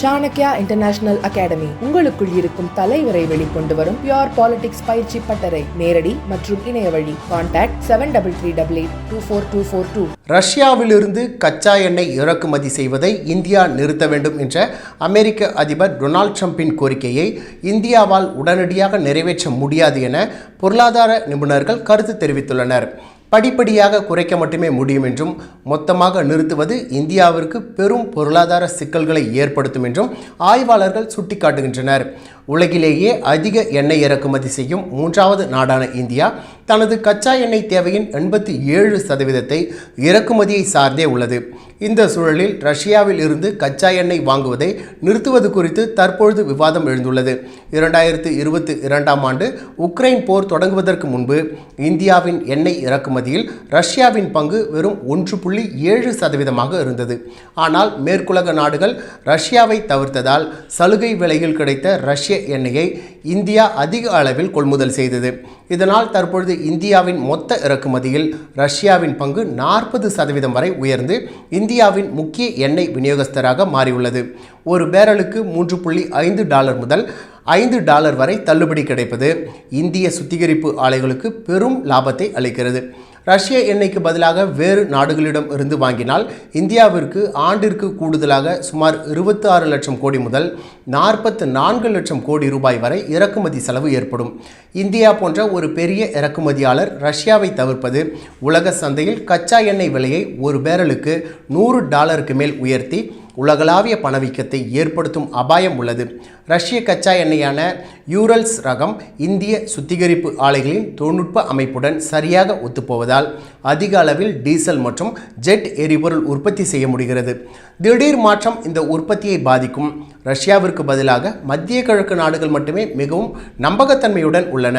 Chanakya international academy உங்களுக்குள் இருக்கும் தலைவரை வெளிக்கொண்டு வரும் பியோர் பாலிடிக்ஸ் பயிற்சி பட்டறை. நேரடி மற்றும் இணைய வழி. Contact seven double three double eight two four two four two ரஷ்யாவிலிருந்து கச்சா எண்ணெய் இறக்குமதி செய்வதை இந்தியா நிறுத்த வேண்டும் என்ற அமெரிக்க அதிபர் டொனால்ட் ட்ரம்பின் கோரிக்கையை இந்தியாவால் உடனடியாக நிறைவேற்ற முடியாது என பொருளாதார நிபுணர்கள் கருத்து தெரிவித்துள்ளனர். படிப்படியாக குறைக்க மட்டுமே முடியும் என்றும் மொத்தமாக நிறுத்துவது இந்தியாவிற்கு பெரும் பொருளாதார சிக்கல்களை ஏற்படுத்தும் என்றும் ஆய்வாளர்கள் சுட்டிக்காட்டுகின்றனர். உலகிலேயே அதிக எண்ணெய் இறக்குமதி செய்யும் மூன்றாவது நாடான இந்தியா தனது கச்சா எண்ணெய் தேவையின் எண்பத்தி ஏழு சதவீதத்தை இறக்குமதியை சார்ந்தே உள்ளது. இந்த சூழலில் ரஷ்யாவில் இருந்து கச்சா எண்ணெய் வாங்குவதை நிறுத்துவது குறித்து தற்பொழுது விவாதம் எழுந்துள்ளது. இரண்டாயிரத்து இருபத்தி இரண்டாம் ஆண்டு உக்ரைன் போர் தொடங்குவதற்கு முன்பு இந்தியாவின் எண்ணெய் இறக்குமதியில் ரஷ்யாவின் பங்கு வெறும் ஒன்று புள்ளி ஏழு சதவீதமாக இருந்தது. ஆனால் மேற்குலக நாடுகள் ரஷ்யாவை தவிர்த்ததால் சலுகை விலையில் கிடைத்த ரஷ்ய எண்ணெயை இந்தியா அதிக அளவில் கொள்முதல் செய்தது. இதனால் தற்பொழுது இந்தியாவின் மொத்த இறக்குமதியில் ரஷ்யாவின் பங்கு நாற்பது சதவீதம் வரை உயர்ந்து இந்தியாவின் முக்கிய எண்ணெய் விநியோகஸ்தராக மாறியுள்ளது. ஒரு பேரலுக்கு மூன்று புள்ளி ஐந்து டாலர் முதல் ஐந்து டாலர் வரை தள்ளுபடி கிடைப்பது இந்திய சுத்திகரிப்பு ஆலைகளுக்கு பெரும் லாபத்தை அளிக்கிறது. ரஷ்ய எண்ணெய்க்கு பதிலாக வேறு நாடுகளிடம் இருந்து வாங்கினால் இந்தியாவிற்கு ஆண்டிற்கு கூடுதலாக சுமார் இருபத்தி ஆறு லட்சம் கோடி முதல் நாற்பத்து நான்கு லட்சம் கோடி ரூபாய் வரை இறக்குமதி செலவு ஏற்படும். இந்தியா போன்ற ஒரு பெரிய இறக்குமதியாளர் ரஷ்யாவை தவிர்ப்பது உலக சந்தையில் கச்சா எண்ணெய் விலையை ஒரு பேரலுக்கு நூறு டாலருக்கு மேல் உயர்த்தி உலகளாவிய பணவீக்கத்தை ஏற்படுத்தும் அபாயம் உள்ளது. ரஷ்ய கச்சா எண்ணெயான யூரல்ஸ் ரகம் இந்திய சுத்திகரிப்பு ஆலைகளின் தொழில்நுட்ப அமைப்புடன் சரியாக ஒத்துப்போவதால் அதிக அளவில் டீசல் மற்றும் ஜெட் எரிபொருள் உற்பத்தி செய்ய முடிகிறது. திடீர் மாற்றம் இந்த உற்பத்தியை பாதிக்கும். ரஷ்யாவிற்கு பதிலாக மத்திய கிழக்கு நாடுகள் மட்டுமே மிகவும் நம்பகத்தன்மையுடன் உள்ளன.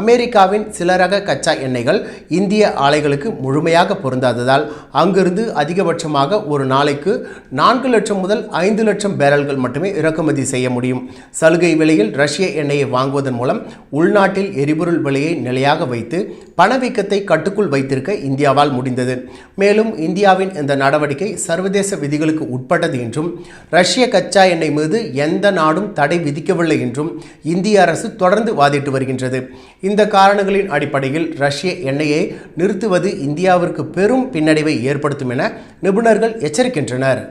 அமெரிக்காவின் சில ரக கச்சா எண்ணெய்கள் இந்திய ஆலைகளுக்கு முழுமையாக பொருந்தாததால் அங்கிருந்து அதிகபட்சமாக ஒரு நாளைக்கு நான்கு லட்சம் முதல் ஐந்து லட்சம் பேரல்கள் மட்டுமே இறக்குமதி செய்ய முடியும். சலுகை விலையில் ரஷ்ய எண்ணெய் வாங்குவதன் மூலம் உள்நாட்டில் எரிபொருள் விலையை நிலையாக வைத்து பணவீக்கத்தை கட்டுக்குள் வைத்திருக்க இந்தியாவால் முடிந்தது. மேலும் இந்தியாவின் இந்த நடவடிக்கை சர்வதேச விதிகளுக்கு உட்பட்டது என்றும் ரஷ்ய கச்சா எண்ணெய் மீது எந்த நாடும் தடை விதிக்கவில்லை என்றும் இந்திய அரசு தொடர்ந்து வாதிட்டு வருகின்றது. இந்த காரணங்களின் அடிப்படையில் ரஷ்ய எண்ணெயை நிறுத்துவது இந்தியாவிற்கு பெரும் பின்னடைவை ஏற்படுத்தும் என நிபுணர்கள் எச்சரிக்கின்றனர்.